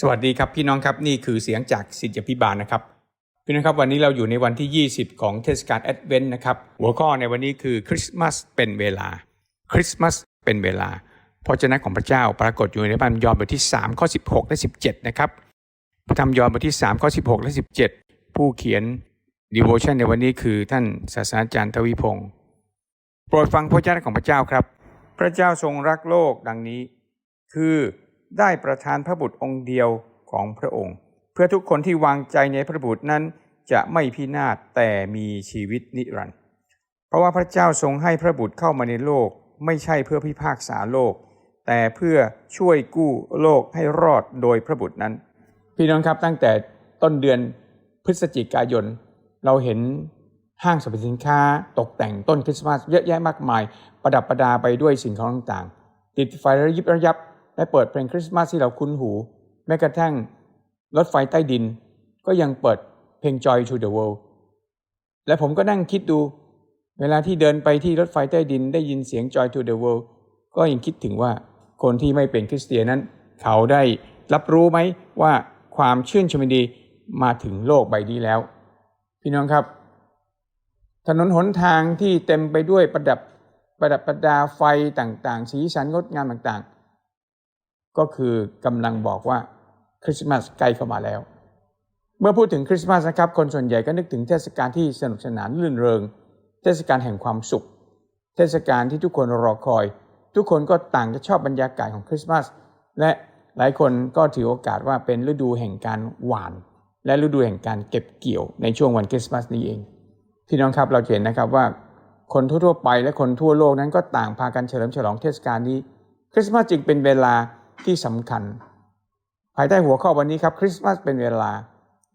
สวัสดีครับพี่น้องครับนี่คือเสียงจากสิทธิพิบาลนะครับพี่น้องครับวันนี้เราอยู่ในวันที่ 20 ของเทศกาลแอดเวนต์นะครับหัวข้อในวันนี้คือคริสต์มาสเป็นเวลาคริสต์มาสเป็นเวลาพระเจ้าของพระเจ้าปรากฏอยู่ในพระธรรมยอห์นบทที่3ข้อ16 และ 17 นะครับพระธรรมยอห์นบทที่3ข้อ16 และ 17 ผู้เขียนดีโวชันในวันนี้คือท่านศาสตราจารย์ทวีพงศ์โปรดฟังพระเจ้าของพระเจ้าครับ พระเจ้าทรงรักโลกดังนี้ คือ ได้ประทานพระบุตรองค์เดียวของพระองค์ เพื่อทุกคนที่วางใจในพระบุตรนั้นจะไม่พินาศแต่มีชีวิตนิรันดร์เพราะว่าพระเจ้าทรงให้พระบุตรเข้ามาในโลก ไม่ใช่เพื่อพิพากษาโลก แต่เพื่อช่วยกู้โลกให้รอดโดยพระบุตรนั้น พี่น้องครับตั้งแต่ต้นเดือนพฤศจิกายน เราเห็นห้างสรรพสินค้าตกแต่งต้นคริสต์มาสเยอะแยะมากมาย ประดับประดาไปด้วยสิ่งของต่างๆ ติดไฟระยิบระยับ และเปิดเพลงคริสต์มาสที่เราคุ้นหู แม้กระทั่งรถไฟใต้ดิน ก็ยังเปิดเพลง Joy to the World และผมก็นั่งคิดดู เวลาที่เดินไปที่รถไฟใต้ดิน ได้ยินเสียง Joy to the World ก็ยังคิดถึงว่าคนที่ไม่เป็นคริสเตียนนั้น เขาได้รับรู้ไหมว่าความชื่นชมยินดีมาถึงโลกใบนี้แล้ว พี่น้องครับ ถนนหนทางที่เต็มไปด้วยประดับประดับประดาไฟต่างๆ สีสันงดงามต่างๆ ก็คือกำลังบอกว่าคริสต์มาสใกล้เข้ามาแล้ว เมื่อพูดถึงคริสต์มาสนะครับ คนส่วนใหญ่ก็นึกถึงเทศกาลที่สนุกสนานลื่นเริง เทศกาลแห่งความสุข เทศกาลที่ทุกคนรอคอย ทุกคนก็ต่างจะชอบบรรยากาศของคริสต์มาสและหลายคนก็ถือโอกาสว่าเป็นฤดูแห่งการหวาน และฤดูแห่งการเก็บเกี่ยวในช่วงวันคริสต์มาสนี้เองพี่น้องครับเราเห็นนะครับว่าคนทั่วๆไปและคนทั่วโลกนั้นก็ต่างพากันเฉลิมฉลองเทศกาลนี้ คริสต์มาสจึงเป็นเวลา ที่สำคัญ ภายใต้หัวข้อวันนี้ครับคริสต์มาสเป็นเวลา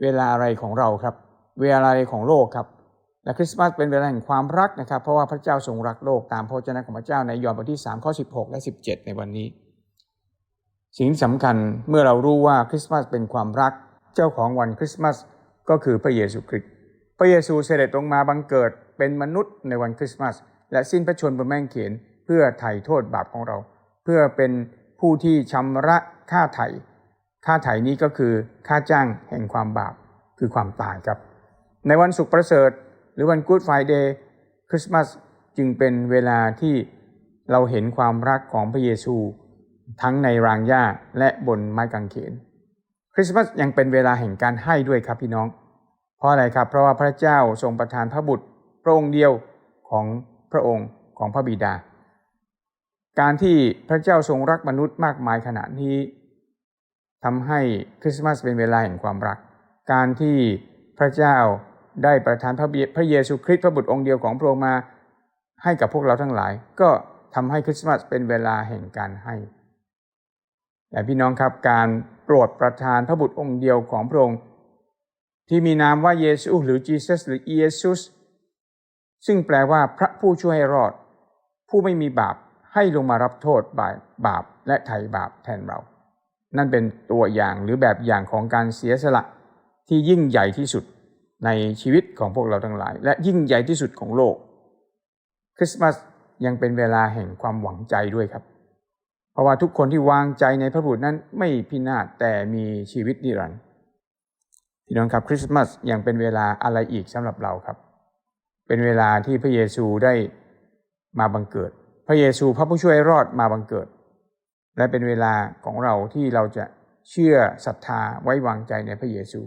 เวลาอะไรของเราครับ เวลาอะไรของโลกครับและคริสต์มาสเป็นเวลาแห่งความรักนะครับ เพราะว่าพระเจ้าทรงรักโลกตามพระวจนะของพระเจ้าในยอห์นบทที่ 3 ข้อ 16 และ 17 ในวันนี้ สิ่งที่สำคัญเมื่อเรารู้ว่าคริสต์มาสเป็นความรัก เจ้าของวันคริสต์มาสก็คือพระเยซูคริสต์พระเยซูเสด็จลงมาบังเกิดเป็นมนุษย์ในวันคริสต์มาสและสิ้นพระชนม์บนแมงเขนเพื่อไถ่โทษบาปของเรา เพื่อเป็น ผู้ที่ชำระค่าไถ่ค่าไถ่นี้ก็คือค่าจ้างแห่งความบาปคือความตายครับ ในวันสุขประเสริฐ หรือวันกู๊ดไฟเดย์คริสต์มาสจึงเป็นเวลาที่เราเห็นความรักของพระเยซู ทั้งในรางหญ้าและบนไม้กางเขน คริสต์มาสยังเป็นเวลาแห่งการให้ด้วยครับพี่น้อง เพราะอะไรครับ เพราะว่าพระเจ้าทรงประทานพระบุตรพระองค์เดียวของพระองค์ของพระบิดา การที่พระเจ้าทรงรักมนุษย์มากมายขนาดนี้ทำให้คริสต์มาสเป็นเวลาแห่งความรัก การที่พระเจ้าได้ประทานพระพระเยซูคริสต์พระบุตรองค์เดียวของพระองค์มาให้กับพวกเราทั้งหลาย ก็ทำให้คริสต์มาสเป็นเวลาแห่งการให้แต่พี่น้องครับการโปรดประทานพระบุตรองค์เดียวของพระองค์ ที่มีนามว่าเยซูหรือ Jesus หรือเยซุสซึ่งแปลว่าพระผู้ช่วยให้รอด ผู้ไม่มีบาป ให้ลงมารับโทษบาปบาปและไถ่บาปแทนเรา นั่นเป็นตัวอย่างหรือแบบอย่างของการเสียสละที่ยิ่งใหญ่ที่สุดในชีวิตของพวกเราทั้งหลาย และยิ่งใหญ่ที่สุดของโลก คริสต์มาสยังเป็นเวลาแห่งความหวังใจด้วยครับ เพราะว่าทุกคนที่วางใจในพระบุตรนั้นไม่พินาศแต่มีชีวิตนิรันดร์พี่น้องครับคริสต์มาสยังเป็นเวลาอะไรอีกสำหรับเราครับ เป็นเวลาที่พระเยซูได้มาบังเกิด พระเยซูพระผู้ช่วยรอดมาบังเกิด และเป็นเวลาของเราที่เราจะเชื่อศรัทธาไว้วางใจในพระเยซู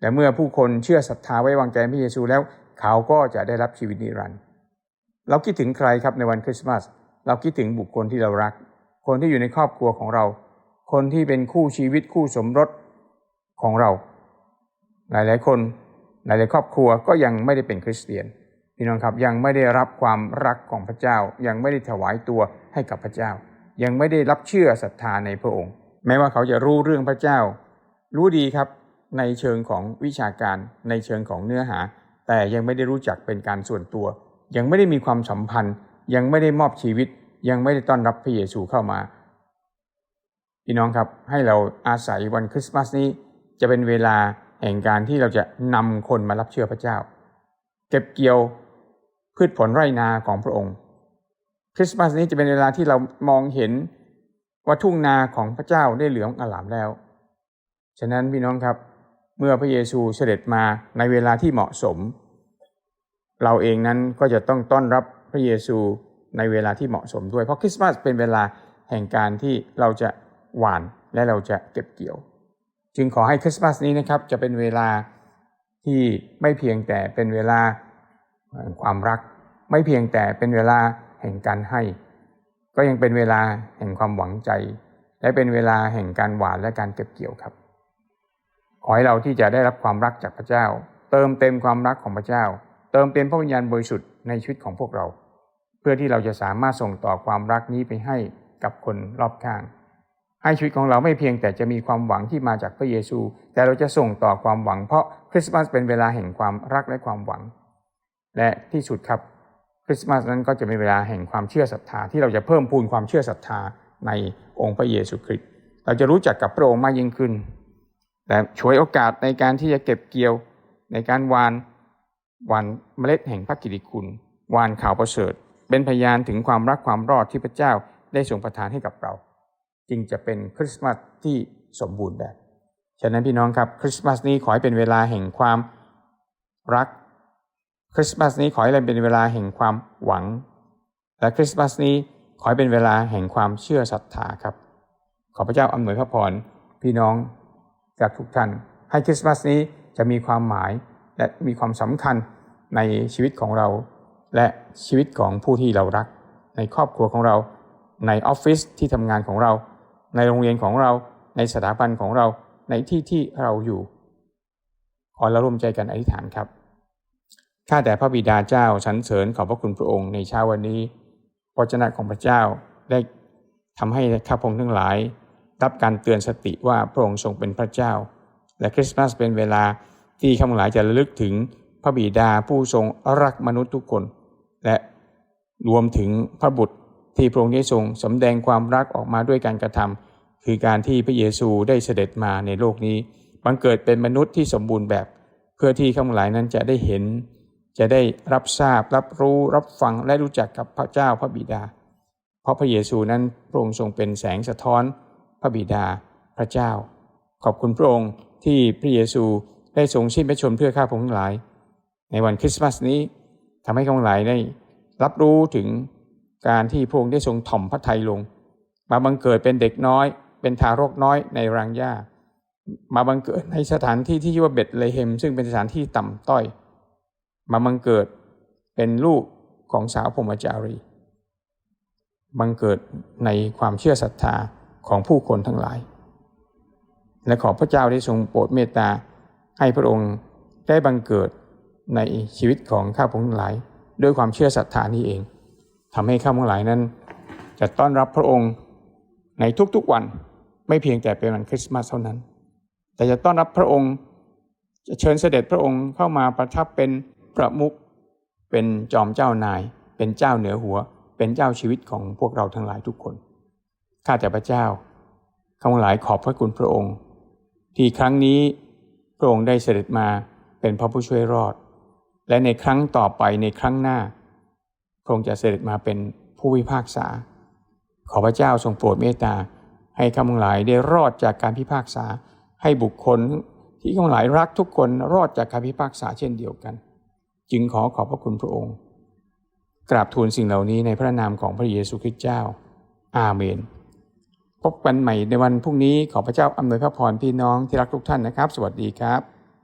แต่เมื่อผู้คนเชื่อศรัทธาไว้วางใจในพระเยซูแล้วเขาก็จะได้รับชีวิตนิรันดร์เราคิดถึงใครครับในวันคริสต์มาสเราคิดถึงบุคคลที่เรารัก คนที่อยู่ในครอบครัวของเรา คนที่เป็นคู่ชีวิตคู่สมรสของเรา หลายๆคนหลายๆครอบครัวก็ยังไม่ได้เป็นคริสเตียน พี่น้องครับยังไม่ได้รับความรักของพระเจ้า ยังไม่ได้ถวายตัวให้กับพระเจ้า ยังไม่ได้รับเชื่อศรัทธาในพระองค์ แม้ว่าเขาจะรู้เรื่องพระเจ้า รู้ดีครับในเชิงของวิชาการในเชิงของเนื้อหา แต่ยังไม่ได้รู้จักเป็นการส่วนตัว ยังไม่ได้มีความสัมพันธ์ ยังไม่ได้มอบชีวิต ยังไม่ได้ต้อนรับพระเยซูเข้ามาพี่น้องครับให้เราอาศัยวันคริสต์มาสนี้จะเป็นเวลาแห่งการที่เราจะนำคนมารับเชื่อพระเจ้า เก็บเกี่ยว พืชผลไร่นาของพระองค์ คริสต์มาสนี้จะเป็นเวลาที่เรามองเห็นว่าทุ่งนาของพระเจ้าได้เหลืองอลามแล้ว ฉะนั้นพี่น้องครับเมื่อพระเยซูเสด็จมาในเวลาที่เหมาะสม เราเองนั้นก็จะต้องต้อนรับพระเยซูในเวลาที่เหมาะสมด้วย เพราะคริสต์มาสเป็นเวลาแห่งการที่เราจะหวานและเราจะเก็บเกี่ยว จึงขอให้คริสต์มาสนี้นะครับจะเป็นเวลาที่ไม่เพียงแต่เป็นเวลา ความรักไม่เพียงแต่เป็นเวลาแห่งการให้ ก็ยังเป็นเวลาแห่งความหวังใจ และเป็นเวลาแห่งการหวานและการเก็บเกี่ยวครับขอให้เราที่จะได้รับความรักจากพระเจ้า เติมเต็มความรักของพระเจ้า เติมเต็มพระวิญญาณบริสุทธิ์ในชีวิตของพวกเรา เพื่อที่เราจะสามารถส่งต่อความรักนี้ไปให้กับคนรอบข้าง ให้ชีวิตของเราไม่เพียงแต่จะมีความหวังที่มาจากพระเยซู แต่เราจะส่งต่อความหวังเพราะคริสต์มาสเป็นเวลาแห่งความรักและความหวัง และที่สุดครับคริสต์มาสนั้นก็จะเป็นเวลาแห่งความเชื่อศรัทธาที่เราจะเพิ่มพูนความเชื่อศรัทธาในองค์พระเยซูคริสต์เราจะรู้จักกับพระองค์มากยิ่งขึ้นแต่ช่วยโอกาสในการที่จะเก็บเกี่ยวในการวานวานเมล็ดแห่งพระกิติคุณ วานข่าวประเสริฐ เป็นพยานถึงความรักความรอดที่พระเจ้าได้ทรงประทานให้กับเรา จึงจะเป็นคริสต์มาสที่สมบูรณ์แบบ ฉะนั้นพี่น้องครับคริสต์มาสนี้ขอให้เป็นเวลาแห่งความรัก คริสต์มาสนี้ขอให้เป็นเวลาแห่งความหวัง และคริสต์มาสนี้ขอให้เป็นเวลาแห่งความเชื่อศรัทธาครับ ขอพระเจ้าอำนวยพระพรพี่น้องจากทุกท่าน ให้คริสต์มาสนี้จะมีความหมายและมีความสำคัญในชีวิตของเรา และชีวิตของผู้ที่เรารัก ในครอบครัวของเรา ในออฟฟิศที่ทำงานของเรา ในโรงเรียนของเรา ในสถาบันของเรา ในที่ที่เราอยู่ขอเราร่วมใจกันอธิษฐานครับ ข้าแต่พระบิดาเจ้าสรรเสริญขอบพระคุณพระองค์ในเช้าวันนี้พระเจ้าของพระเจ้าได้ทำให้ข้าพงทั้งหลาย รับการเตือนสติว่าพระองค์ทรงเป็นพระเจ้า และคริสต์มาสเป็นเวลาที่ข้าพงหลายจะระลึกถึงพระบิดาผู้ทรงรักมนุษย์ทุกคน และรวมถึงพระบุตรที่พระองค์ได้ทรงสำแดงความรักออกมาด้วยการกระทำคือการที่พระเยซูได้เสด็จมาในโลกนี้บังเกิดเป็นมนุษย์ที่สมบูรณ์แบบ เพื่อที่ข้าพงหลายนั้นจะได้เห็น จะได้รับทราบรับรู้รับฟังและรู้จักกับพระเจ้าพระบิดา เพราะพระเยซูนั้นพระองค์ทรงเป็นแสงสะท้อนพระบิดาพระเจ้า ขอบคุณพระองค์ที่พระเยซูได้ทรงสิ้นพระชนม์เพื่อข้าพงทั้งหลาย ในวันคริสต์มาสนี้ทำให้ข้าพงหลายได้รับรู้ถึงการที่พระองค์ได้ทรงถ่อมพระทัยลง มาบังเกิดเป็นเด็กน้อย เป็นทารกน้อยในรังหญ้า มาบังเกิดในสถานที่ที่ชื่อว่าเบตเลเฮม ซึ่งเป็นสถานที่ต่ำต้อย มาบังเกิดเป็นลูกของสาวพรหมจารีบังเกิดในความเชื่อศรัทธาของผู้คนทั้งหลาย และขอพระเจ้าได้ทรงโปรดเมตตาให้พระองค์ได้บังเกิดในชีวิตของข้าพงทั้งหลาย ด้วยความเชื่อศรัทธานี้เองทำให้ข้าพงหลายนั้น จะต้อนรับพระองค์ในทุกๆวันไม่เพียงแต่เป็นวันคริสต์มาสเท่านั้น แต่จะต้อนรับพระองค์ จะเชิญเสด็จพระองค์เข้ามาประทับเป็น ประมุขเป็นจอมเจ้านาย เป็นเจ้าเหนือหัว เป็นเจ้าชีวิตของพวกเราทั้งหลายทุกคน ข้าแต่พระเจ้าข้าพงหลายขอบพระคุณพระองค์ ที่ครั้งนี้พระองค์ได้เสด็จมาเป็นพระผู้ช่วยรอด และในครั้งต่อไปในครั้งหน้า พระองค์จะเสด็จมาเป็นผู้พิพากษา ขอพระเจ้าทรงโปรดเมตตาให้ข้าพงหลายได้รอดจากการพิพากษา ให้บุคคลที่ข้าพงหลายรักทุกคนรอดจากการพิพากษาเช่นเดียวกัน จึงขอขอบพระคุณพระองค์ กราบทูลสิ่งเหล่านี้ในพระนามของพระเยซูคริสต์เจ้า อาเมน พบกันใหม่ในวันพรุ่งนี้ขอพระเจ้าอำนวยพระพรพี่น้องที่รักทุกท่านนะครับ สวัสดีครับ